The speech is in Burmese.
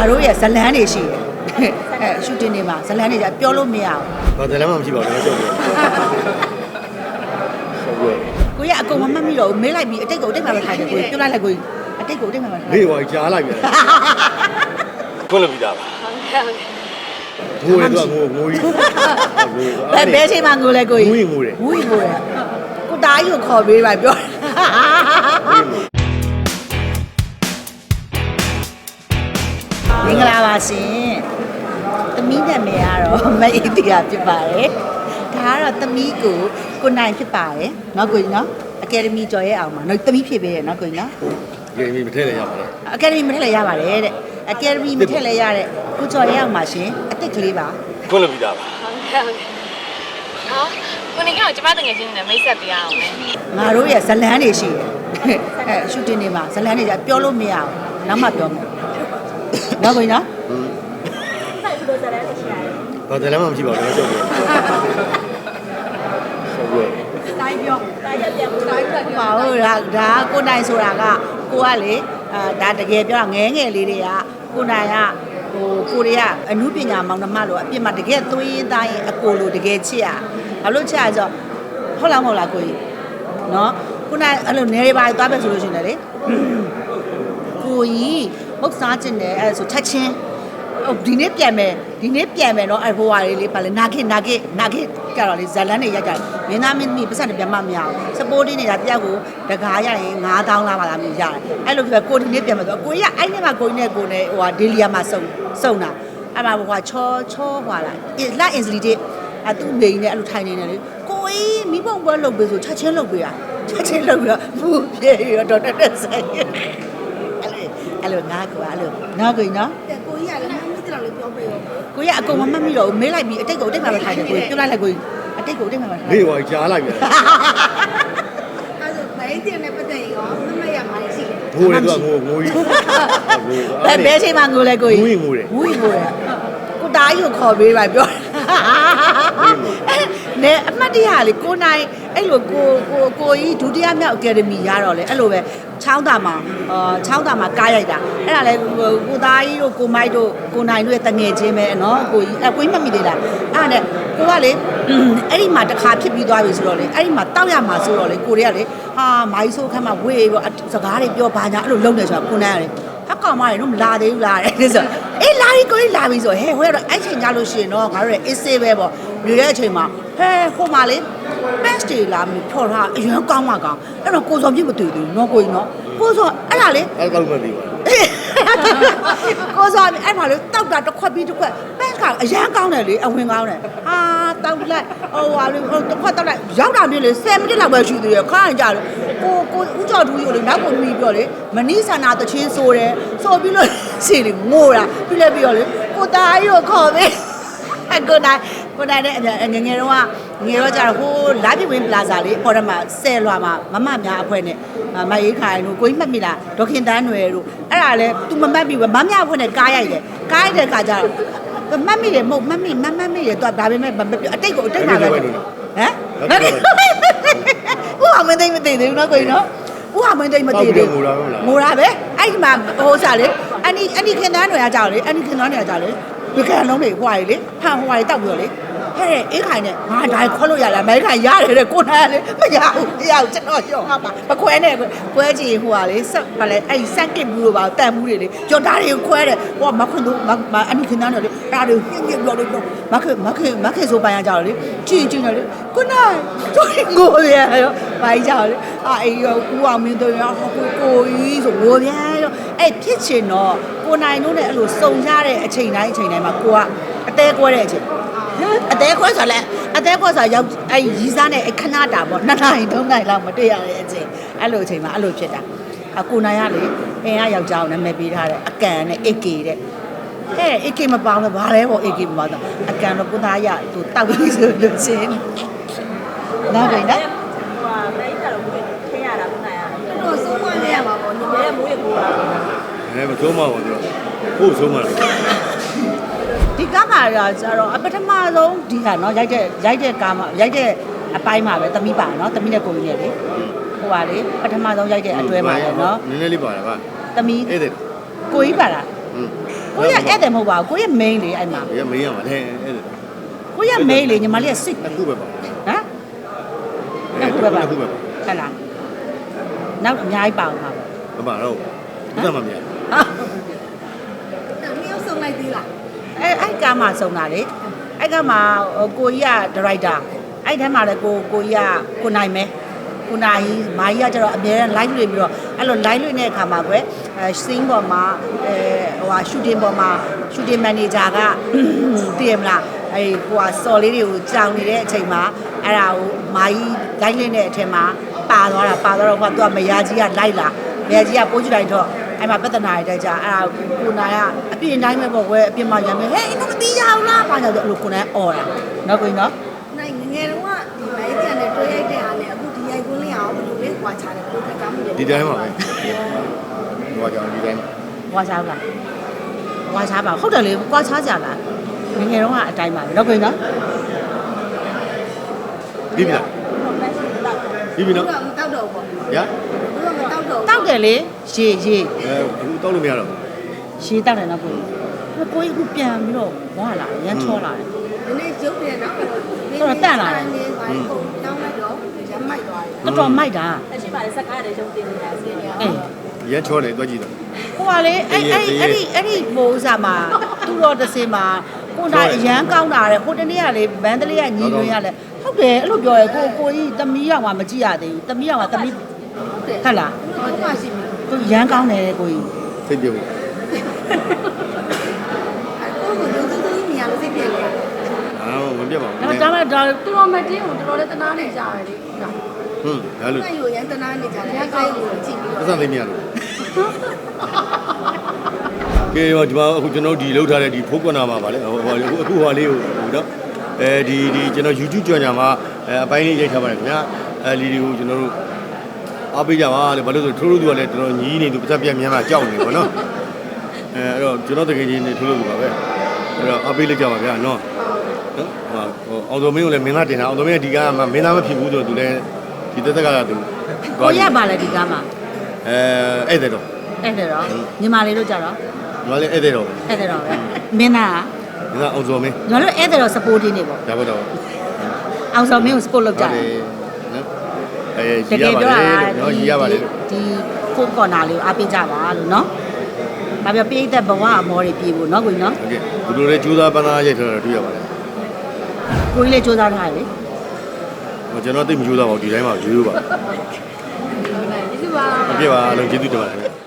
ငါတို့ရဲ့ဇလန်းတွေရှိတယ်အဲရှူတင်တွေမှာဇလန်းတွေကြပြောလို့မရဘူးဘာတယ်လည်းမှမရှိပါဘူးကျွန်တော်ရှောက်ပြောရှောက်ပြောကိုရအကုန်မမှတ်မိတော့ဘူးမေးလိုက်ပြီးအတိတ်ကိုအတိတ်မှာပဲထိုင်တယ်ကိုရပြောလိုက်လိုက်ကိုရအတိတ်ကိုအတိတ်မှာပဲထိုင်နေဝိုင်းကြားလိုက်ပြန်ခွင့်လို့ပြီးတာပါငိုတယ်သူကငိုငိုကြီးဘယ်ဘယ်ချိန်မှငိုလဲကိုရငိုရင်ငိုတယ်ငိုရင်ငိုတယ်ကိုတားကြီးကိုခေါ်ပေးပါပြော င်္ဂလာပါရှင်သမီးနာမည်ကတော့မအေးတီကဖြစ်ပါတယ်ဒါကတော့သမီးကိုကိုနိုင်ဖြစ်ပါတယ်နော်ကိုကြီးနော်အကယ်ဒမီကျော်ရဲ့အောင်ပါနော်သမီးဖြစ်ပေးရနော်ကိုကြီးနော်ကယ်မီမထည့်လည်းရပါတယ်အကယ်ဒမီမထည့်လည်းရပါတယ်တဲ့အကယ်ဒမီမထည့်လည်းရတဲ့ကိုကျော်ရဲ့အောင်ပါရှင်အစ်စ်ကလေးပါခွင့်လွှတ်ပြီးသားပါဟုတ်ကဲ့ဟုတ်ကဲ့နော်ကိုနေကကျမတငယ်ချင်းနဲ့မိတ်ဆက်ပေးရအောင်မယ်ငါတို့ရဲ့ဇလန်းတွေရှိတယ်အဲရှူတင်တွေမှာဇလန်းတွေကြပြောလို့မရအောင်နောက်မှပြောမယ် နောက်ကိုနော်ဘာတယ်လည်းမှမရှိပါဘူးကျွန်တော်ရှောက်ပြောရှောက်ပြောတိုင်းပြောတိုင်းရက်ပြန်တိုင်းပြန်ပါဟုတ်လားဒါကိုနိုင်ဆိုတာကကိုကလေအာဒါတကယ်ပြောတာငဲငယ်လေးတွေကကိုနိုင်ကဟိုကိုရီးယားအမှုပညာမောင်နှမလို့အပြစ်မှာတကယ်သွေးသားရင်အကိုလိုတကယ်ချစ်ရဘာလို့ချစ်ရဆိုတော့ဟုတ်လားမဟုတ်လားကိုကြီးနော်ကိုနိုင်အဲ့လိုနေရပါသွားပဲဆိုလို့ရှိရင်လေ ကိုကြီးမုတ်စားခြင်းနဲ့အဲ့ဒါဆိုချက်ချင်းဟိုဒီနေ့ပြန်မယ်ဒီနေ့ပြန်မယ်နော်အဲ့ဟိုဟာလေးလေးပါလေနာခိနာခိနာခိကြတော့လေဇလန်းနေရိုက်ကြတယ်မင်းသားမင်းသမီးပတ်စံပြန်မမရအောင်စပိုးတင်းနေတာတယောက်ကိုတကားရရင်9000လာပါလားမျိုးရတယ်အဲ့လိုပြောကိုဒီနေ့ပြန်မယ်ဆိုကိုကြီးကအဲ့နေ့မှကိုကြီးနဲ့ကိုနဲ့ဟိုဟာဒေလီယာမှာစုံစုံတာအဲ့မှာဟိုဟာချောချောဟွာလာလာအင်စလီတေအဲ့သူ့မိန်နဲ့အဲ့လိုထိုင်နေတယ်လေကိုကြီးမိဘုံပွဲလုပ်ပေးဆိုချက်ချင်းလုပ်ပေးရချက်ချင်းလုပ်ပြီးတော့ဘူးပြေရတော့တက်တက်ဆိုင် အဲ့လိုအဲ့လိုငါကွာအဲ့လိုနော်ကိုကြီးနော်ကိုကြီးကလည်းမမသိတော့လေးပြောပေးရောကိုကြီးကအကုန်မမှတ်မိတော့ဘူးမေးလိုက်ပြီးအတိတ်ကိုအတိတ်မှာပဲထိုင်တယ်ကိုကြီးပြောလိုက်လိုက်ကိုကြီးအတိတ်ကိုအတိတ်မှာပဲထိုင်နေဝိုင်းကြားလိုက်ပြန်အဲဆိုဘယ်တင်နဲ့ပတ်သက်ရင်ရောမမရမှာရှိတယ်ငိုတယ်သူကငိုငိုကြီးဘယ်ဘယ်ချိန်မှငိုလဲကိုကြီးငိုရင်ငိုတယ်ငိုရင်ငိုတယ်ကိုတားကြီးကိုခေါ်ပေးပါပြော နဲအမှတ်တရလေကိုနိုင်အဲ့လိုကိုကိုကိုကြီးဒုတိယမြောက်အကယ်ဒမီရတော့လေအဲ့လိုပဲချောင်းတာမှာအာချောင်းတာမှာကားရိုက်တာအဲ့ဒါလေကိုသားကြီးတို့ကိုမိုက်တို့ကိုနိုင်တို့ရဲ့တငယ်ချင်းပဲနော်ကိုကြီးအကွင်းမမိသေးလားအဲ့ဒါနဲ့ကိုကလေအဲ့ဒီမှာတစ်ခါဖြစ်ပြီးသွားပြီဆိုတော့လေအဲ့ဒီမှာတောက်ရမှာဆိုတော့လေကိုတွေကလေဟာမိုင်းဆိုးခမ်းမှာဝေးပြီးစကားတွေပြောပါညာအဲ့လိုလုပ်နေဆိုတော့ကိုနိုင်ရတယ်ဟက်ကောင်မတွေတော့မလာသေးဘူးလားတဲ့ဆိုအေးလာပြီကိုကြီးလာပြီဆိုဟဲ့ဟိုကတော့အဲ့ချိန်ကြလို့ရှိရင်တော့ငါတို့ရဲ့အေးဆေးပဲပေါ့နေတဲ့အချိန်မှာ ဟဲဟိုမှာလေ patch တွေလာပြီးဖြော်ထားအရင်ကောင်းမှကောင်းအဲ့တော့ကိုစော်ပြစ်မတွေ့သေးဘူးနော်ကိုကြီးနော်ကိုစော်အဲ့ဒါလေအဲ့တော့မှသိပါကိုစော်အဲ့မှာလေတောက်တာတစ်ခွက်ပြီးတစ်ခွက် patch ကအရန်ကောင်းတယ်လေအဝင်ကောင်းတယ်ဟာတောက်လိုက်ဟိုဟာလေဟိုတစ်ခွက်တောက်လိုက်ရောက်တာမျိုးလေ10မိနစ်လောက်ပဲရှိသေးတယ်ခါရင်ကြတယ်ကိုကိုဦးကျော်သူကြီးကိုလေနောက်ကိုပြီးပြောလေမနီးဆန္ဒတချင်းဆိုတယ်ဆိုပြီးလို့စီလေငိုတာပြီးလဲပြီးတော့လေကိုသားကြီးကိုခေါ်ပေးအကိုနိုင် ကိုနိုင်တဲ့အမြငယ်ငယ်တော့ကငယ်တော့ကြတော့ဟိုလာပြဝင်းပလာဇာလေးပေါ်ရမှာဆယ်လွာမှာမမများအဖွဲနဲ့မရေးခိုင်တို့ကိုကြီးမှတ်မိလားဒေါခင်တန်းနွယ်တို့အဲ့ဒါလဲ तू မမှတ်ပြီပဲမမများအဖွဲနဲ့ကားရိုက်တယ်ကားရိုက်တဲ့ခါကျတော့မှတ်မိတယ်မဟုတ်မှတ်မိမမှတ်မိတယ် तू ဒါပေမဲ့အတိတ်ကိုအတိတ်မှာပဲဟမ်ဦးအောင်မသိမသိသေးဘူးနော်ကိုကြီးနော်ဦးအောင်မသိမသိသေးဘူးငိုတာပဲအဲ့ဒီမှာဟိုစားလေအန်ဒီအန်ဒီခင်သားတွေကကြောက်လေအန်ဒီခင်သားတွေကကြောက်လေဒီကံလုံးတွေဟွာလေဖန်ဟွာတောက်ပြီးတော့လေ ဟဲ့အေးခိုင်နဲ့ငါဒါခေါ်လို့ရလားမဲခိုင်ရတယ်တဲ့ကိုနာလေမရဘူးမရဘူးကျွန်တော်ရောဟာပါမခွဲနဲ့ခွဲကြည့်ဟိုဟာလေဆက်ပါလေအဲ့စက်ကစ်ဘူးလို့ပါတန်ဘူးတွေလေကြော်တာတွေကိုခွဲတယ်ဟိုမခွန်းတို့မအန်ဒီခင်သားတွေလေအဲ့ဒါတွေညင်ညင်ပြောလို့မခေမခေမခေဆိုပိုင်ရကြောက်လေကြည့်ကြည့်နေလေကိုနာတို့ငိုရရောပိုင်ကြောက်လေအာအေးရောဦးအောင်မင်းတို့ရောကိုကိုကြီးဆိုငိုပြန်ရောအဲ့ဖြစ်ချင်တော့ကိုနိုင်တို့နဲ့အဲ့လိုစုံကြတဲ့အချိန်တိုင်းအချိန်တိုင်းမှာကိုကအသေးကွဲတဲ့အချိန် အသေးခွဲဆိုလဲအသေးခွဲဆိုရောက်အဲ့ရီစားနဲ့အခဏတာပေါ့နှစ်နိုင်သုံးနိုင်လောက်မတွေ့ရတဲ့အချိန်အဲ့လိုအချိန်မှာအဲ့လိုဖြစ်တာအကိုနိုင်ရလေအင်းကယောက်ျားကိုနာမည်ပေးထားတယ်အကန်နဲ့ AK တဲ့ဟဲ့ AK မပေါင်းတော့ဗာလဲပေါ့ AK မပေါင်းတော့အကန်တော့ကိုသားရသူတောက်ပြီးဆိုလို့ချင်းနောက်ပြီနော်ဟိုဟာမိတ်ဆက်တော့ကိုထင်းရတာခုနကတော့ဆုံးမနေရမှာပေါ့ညီမရဲမိုးရကိုတာအဲမသုံးပါဘူးသူဟုတ်သုံးပါလေဒီ ကားမှာကျတော့အပထမဆုံးဒီဟာနော်ရိုက်တဲ့ရိုက်တဲ့ကားမှာရိုက်တဲ့အပိုင်းမှာပဲသမီးပါနော်သမီးနဲ့ကိုကြီးနဲ့လေဟိုပါလေပထမဆုံးရိုက်တဲ့အတွဲမှာလေနော်နည်းနည်းလေးပါလားဗျသမီးအဲ့ဒါကိုကြီးပါလားอืมကိုကိုရဧည့်သည်မဟုတ်ပါဘူးကိုရ main လေအဲ့မှာရမေးရမှာလေအဲ့ဒါကိုရ main လေညီမလေးက sick တစ်ခုပဲပါဟမ်အဲ့ခုဒါပဲပါတစ်ခုပဲပါဟုတ်လားနောက်အများကြီးပါအောင်ပါမပါတော့ဘူးသက်မှမမြင်ဟာမျိုးစုံလိုက်သေးလားအဲ့အဲ့ ကမှစုံတာလေအဲ့ကမှကိုကြီးကဒါရိုက်တာအဲ့ထဲမှာလည်းကိုကိုကြီးကကိုနိုင်မဲကိုနိုင်မာကြီးကကျတော့အများနဲ့ live လွှင့်ပြီးတော့အဲ့လို live လွှင့်တဲ့အခါမှာကွယ်အဲ scene ပေါ်မှာအဲဟိုဟာ shooting ပေါ်မှာ shooting manager ကတည်ရမလားအဲ့ဟိုဟာစော်လေးတွေကိုကြောင်နေတဲ့အချိန်မှာအဲ့ဒါကိုမာကြီး live လွှင့်တဲ့အထက်မှာပါသွားတာပါသွားတော့ဟိုကသူကမယာကြီးကလိုက်လာမယာကြီးကပိုးကြည့်လိုက်တော့ အဲ့မှာပြဿနာတွေတက်ကြအဲ့ဒါကိုနိုင်ကအပြင်တိုင်းပဲပေါ့ကွယ်အပြင်မှာရမ်းမယ်ဟဲ့အင်းမပြီးရအောင်လားဘာကြောင့်လဲအဲ့လိုကိုနိုင်អော်တာနော်ကိုကြီးနော်နိုင်ငယ်ငယ်တော့ကဒီမိုင်းပြန်နဲ့တွဲရိုက်တဲ့အားနဲ့အခုဒီရိုက်ခွင်းလေးအောင်ဘယ်လိုလဲကွာချတယ်ဘယ်လိုခက်တာမှုလဲဒီတိုင်းပါပဲဟိုကြောင့်ဒီတိုင်းဝါစားပါဝါစားပါဟုတ်တယ်လေကွာချားကြလားငယ်ငယ်တော့ကအတိုင်းပါပဲနော်ကိုကြီးနော်ပြီးပြီလားပြီးပြီဘူးနော်တော့မတောက်တော့ဘူးရဘူး တော့မတောက်တော့တောက်တယ်လေရေရေအဲအခုတောက်လို့မရတော့ရေတောက်တယ်နော်ကိုကြီးကိုကြီးအခုပြန်ပြီးတော့ဝါလာရမ်းချောလာတယ်ဒီနေ့ရုပ်ပြန်တော့နေပါလေပုံတောင်းလိုက်တော့ရမ်းမိုက်သွားတယ်တော်တော်မိုက်တာအရှိပါလေစကားတယ်ရုံတင်နေတာစီနေအေးရမ်းချောတယ်တွက်ကြည့်တော့ဟိုကလေအဲ့အဲ့အဲ့ဒီအဲ့ဒီမိုးစားမှာသူ့တော်တစ်စင်မှာကိုနိုင်အရန်ကောင်းတာတဲ့ဟိုတနေ့ကလေဘန်းတလေးကညီလွင်ရလဲဟုတ်တယ်အဲ့လိုပြောရဲကိုကိုကြီးတမီးရောက်မှမကြည့်ရသေးဘူးတမီးရောက်မှတမီးဟုတ်လား ဟုတ်ပါရှိပြီသူရန်ကောင်းတယ်ကိုကြီးသိပြုတ်အခုကလူသူသူမြင်ရလို့စိတ်ပြည့်လေအာမပြတ်ပါဘူးဒါဒါမဲ့ဒါတော်တော်မတင်းကိုတော်တော်လေးတနာနေကြရတယ်လေဟွန်းဒါလို့အဲ့လိုရန်တနာနေကြတယ်အဲ့ဒါကိုကြည့်ပြီးပတ်တော့စံသိမရလို့ကဲရောဒီမှာအခုကျွန်တော်ဒီလောက်ထားတဲ့ဒီဖိုးကွနာမှာပါလေဟိုဟိုအခုဟိုလေးကိုဟိုတော့အဲဒီဒီကျွန်တော် YouTube ကြော်ညာမှာအဲအပိုင်းလေးရိုက်ထားပါတယ်ခင်ဗျာအဲဒီတွေကိုကျွန်တော်တို့ အားပေးကြပါလေဘာလို့ဆိုထိုးလို့သူကလည်းတော်တော်ညီးနေသူပတ်သက်ပြတ်မြန်မှာကြောက်နေပေါ့နော်အဲအဲ့တော့ကျွန်တော်တကယ်ချင်းနေထိုးလို့သူပါပဲအဲ့တော့အားပေးလိုက်ကြပါဗျာနော်နော်ဟိုအောင်တော်မင်းကိုလည်းမင်းသားတင်တာအောင်တော်မင်းကဒီကမှမင်းသားမဖြစ်ဘူးဆိုတော့သူလည်းဒီတက်တက်ကကသူကိုရပါလေဒီကားမှာအဲအဲ့တဲ့တော့အဲ့ဒါတော့ညီမလေးတို့ကြတော့ညီမလေးအဲ့တဲ့တော့အဲ့ဒါတော့ပဲမင်းသားငါအောင်စော်မင်းကညီမတို့အဲ့ဒါတော့ supporting နေပေါ့ဒါပေါ့တော့အောင်စော်မင်းကို support လုပ်ကြတယ်နော် အဲတရီးကရယ်ပါပြောလေတာနော်ရီးရပါလေဒီဖုန်းကော်နာလေးကိုအားပေးကြပါလို့နော်။ဒါပြပိတ်သက်ဘဝအမောတွေပြေဖို့နော်ကိုကြီးနော်ဟုတ်ကဲ့သူတို့လည်းကြိုးစားပန်းသားရိုက်ထားတာတွေ့ရပါတယ်။ကိုကြီးလည်းစူးစမ်းထားတယ်လေဟိုကျွန်တော်သိမကြိုးစားပါဘူးဒီတိုင်းမှာရိုးရိုးပါကျေးဇူးပါအပြည့်ပါအလုံးကျေးဇူးတင်ပါတယ်